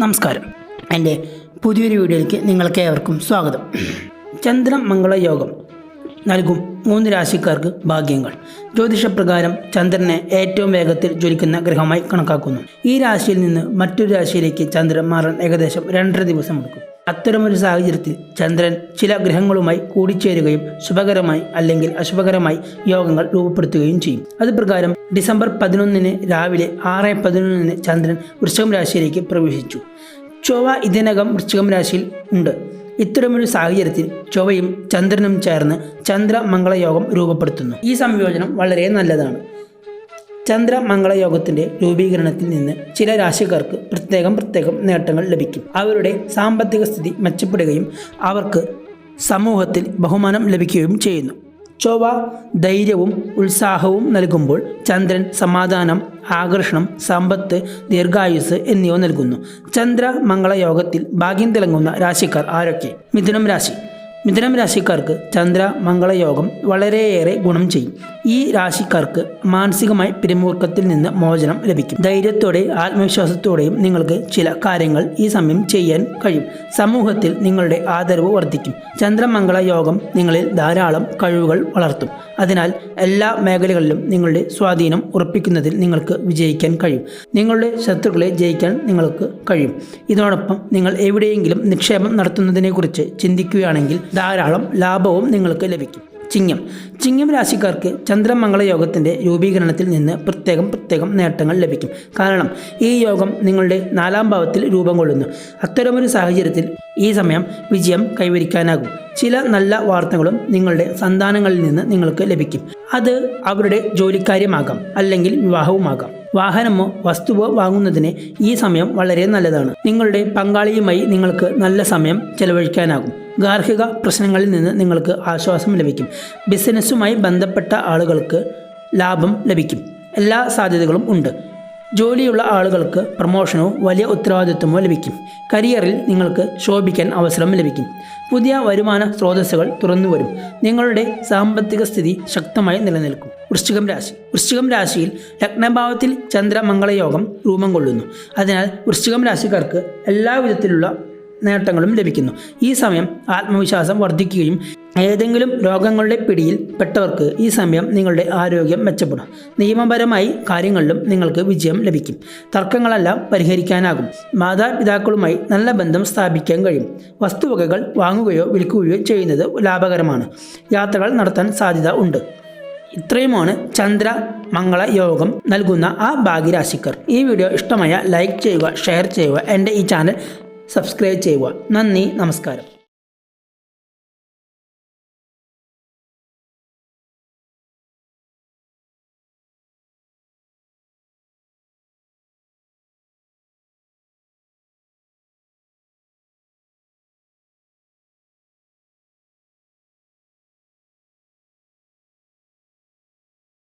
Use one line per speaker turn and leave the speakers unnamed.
നമസ്കാരം. എന്റെ പുതിയൊരു വീഡിയോയിലേക്ക് നിങ്ങൾക്ക് ഏവർക്കും സ്വാഗതം. ചന്ദ്രൻ മംഗള യോഗം. നൽകും മൂന്ന് രാശിക്കാർക്ക് ഭാഗ്യങ്ങൾ. ജ്യോതിഷപ്രകാരം ചന്ദ്രനെ ഏറ്റവും വേഗത്തിൽ ജ്വലിക്കുന്ന ഗ്രഹമായി കണക്കാക്കുന്നു. ഈ രാശിയിൽ നിന്ന് മറ്റൊരു രാശിയിലേക്ക് ചന്ദ്രൻ മാറാൻ ഏകദേശം രണ്ടര ദിവസം എടുക്കും അത്തരമൊരു സാഹചര്യത്തിൽ ചന്ദ്രൻ ചില ഗ്രഹങ്ങളുമായി കൂടിച്ചേരുകയും ശുഭകരമായി അല്ലെങ്കിൽ അശുഭകരമായി യോഗങ്ങൾ രൂപപ്പെടുത്തുകയും ചെയ്യും. അത് പ്രകാരം ഡിസംബർ പതിനൊന്നിന് രാവിലെ ആറ് പതിനൊന്നിന് ചന്ദ്രൻ വൃശ്ചികം രാശിയിലേക്ക് പ്രവേശിച്ചു. ചൊവ്വ ഇതിനകം വൃശ്ചികം രാശിയിൽ ഉണ്ട്. ഇത്തരമൊരു സാഹചര്യത്തിൽ ചൊവ്വയും ചന്ദ്രനും ചേർന്ന് ചന്ദ്രമംഗളയോഗം രൂപപ്പെടുത്തുന്നു. ഈ സംയോജനം വളരെ നല്ലതാണ്. ചന്ദ്രമംഗളയോഗത്തിന്റെ രൂപീകരണത്തിൽ നിന്ന് ചില രാശിക്കാർക്ക് പ്രത്യേകം പ്രത്യേകം നേട്ടങ്ങൾ ലഭിക്കും. അവരുടെ സാമ്പത്തിക സ്ഥിതി മെച്ചപ്പെടുകയും അവർക്ക് സമൂഹത്തിൽ ബഹുമാനം ലഭിക്കുകയും ചെയ്യുന്നു. ചൊവ്വ ധൈര്യവും ഉത്സാഹവും നൽകുമ്പോൾ ചന്ദ്രൻ സമാധാനം ആകർഷണം സമ്പത്ത് ദീർഘായുസ് എന്നിവ നൽകുന്നു. ചന്ദ്ര മംഗളയോഗത്തിൽ ഭാഗ്യം തിളങ്ങുന്ന രാശിക്കാർ ആരൊക്കെ? മിഥുനം രാശി. മിഥുനം രാശിക്കാർക്ക് ചന്ദ്ര മംഗളയോഗം വളരെയേറെ ഗുണം ചെയ്യും. ഈ രാശിക്കാർക്ക് മാനസികമായി പിരിമുറുക്കത്തിൽ നിന്ന് മോചനം ലഭിക്കും. ധൈര്യത്തോടെ ആത്മവിശ്വാസത്തോടെയും നിങ്ങൾക്ക് ചില കാര്യങ്ങൾ ഈ സമയം ചെയ്യാൻ കഴിയും. സമൂഹത്തിൽ നിങ്ങളുടെ ആദരവ് വർദ്ധിക്കും. ചന്ദ്രമംഗള യോഗം നിങ്ങളിൽ ധാരാളം കഴിവുകൾ വളർത്തും. അതിനാൽ എല്ലാ മേഖലകളിലും നിങ്ങളുടെ സ്വാധീനം ഉറപ്പിക്കുന്നതിൽ നിങ്ങൾക്ക് വിജയിക്കാൻ കഴിയും. നിങ്ങളുടെ ശത്രുക്കളെ ജയിക്കാൻ നിങ്ങൾക്ക് കഴിയും. ഇതോടൊപ്പം നിങ്ങൾ എവിടെയെങ്കിലും നിക്ഷേപം നടത്തുന്നതിനെക്കുറിച്ച് ചിന്തിക്കുകയാണെങ്കിൽ ധാരാളം ലാഭവും നിങ്ങൾക്ക് ലഭിക്കും. ചിങ്ങം. ചിങ്ങം രാശിക്കാർക്ക് ചന്ദ്രമംഗള യോഗത്തിന്റെ രൂപീകരണത്തിൽ നിന്ന് പ്രത്യേകം പ്രത്യേകം നേട്ടങ്ങൾ ലഭിക്കും. കാരണം ഈ യോഗം നിങ്ങളുടെ നാലാം ഭാവത്തിൽ രൂപം കൊള്ളുന്നു. അത്തരമൊരു സാഹചര്യത്തിൽ ഈ സമയം വിജയം കൈവരിക്കാനാകും. ചില നല്ല വാർത്തകളും നിങ്ങളുടെ സന്താനങ്ങളിൽ നിന്ന് നിങ്ങൾക്ക് ലഭിക്കും. അത് അവരുടെ ജോലിക്കാര്യമാകാം അല്ലെങ്കിൽ വിവാഹവുമാകാം. വാഹനമോ വസ്തുവോ വാങ്ങുന്നതിന് ഈ സമയം വളരെ നല്ലതാണ്. നിങ്ങളുടെ പങ്കാളിയുമായി നിങ്ങൾക്ക് നല്ല സമയം ചെലവഴിക്കാനാകും. ഗാർഹിക പ്രശ്നങ്ങളിൽ നിന്ന് നിങ്ങൾക്ക് ആശ്വാസം ലഭിക്കും. ബിസിനസ്സുമായി ബന്ധപ്പെട്ട ആളുകൾക്ക് ലാഭം ലഭിക്കും. എല്ലാ സാധ്യതകളും ഉണ്ട്. ജോലിയുള്ള ആളുകൾക്ക് പ്രമോഷനോ വലിയ ഉത്തരവാദിത്വമോ ലഭിക്കും. കരിയറിൽ നിങ്ങൾക്ക് ശോഭിക്കാൻ അവസരം ലഭിക്കും. പുതിയ വരുമാന സ്രോതസ്സുകൾ തുറന്നു വരും. നിങ്ങളുടെ സാമ്പത്തിക സ്ഥിതി ശക്തമായി നിലനിൽക്കും. വൃശ്ചികം രാശി. വൃശ്ചികം രാശിയിൽ ലഗ്നഭാവത്തിൽ ചന്ദ്രമംഗളയോഗം രൂപം കൊള്ളുന്നു. അതിനാൽ വൃശ്ചികം രാശിക്കാർക്ക് എല്ലാവിധത്തിലുള്ള നേട്ടങ്ങളും ലഭിക്കുന്നു. ഈ സമയം ആത്മവിശ്വാസം വർദ്ധിക്കുകയും ഏതെങ്കിലും രോഗങ്ങളുടെ പിടിയിൽ പെട്ടവർക്ക് ഈ സമയം നിങ്ങളുടെ ആരോഗ്യം മെച്ചപ്പെടും. നിയമപരമായി കാര്യങ്ങളിലും നിങ്ങൾക്ക് വിജയം ലഭിക്കും. തർക്കങ്ങളെല്ലാം പരിഹരിക്കാനാകും. മാതാപിതാക്കളുമായി നല്ല ബന്ധം സ്ഥാപിക്കാൻ കഴിയും. വസ്തുവകകൾ വാങ്ങുകയോ വിൽക്കുകയോ ചെയ്യുന്നത് ലാഭകരമാണ്. യാത്രകൾ നടത്താൻ സാധ്യത ഉണ്ട്. ഇത്രയുമാണ് ചന്ദ്ര മംഗള യോഗം നൽകുന്ന ആ ഭാഗ്യരാശിക്കർ. ഈ വീഡിയോ ഇഷ്ടമായ ലൈക്ക് ചെയ്യുക ഷെയർ ചെയ്യുക. എന്റെ ഈ ചാനൽ സബ്സ്ക്രൈബ് ചെയ്യുക. നന്ദി നമസ്കാരം.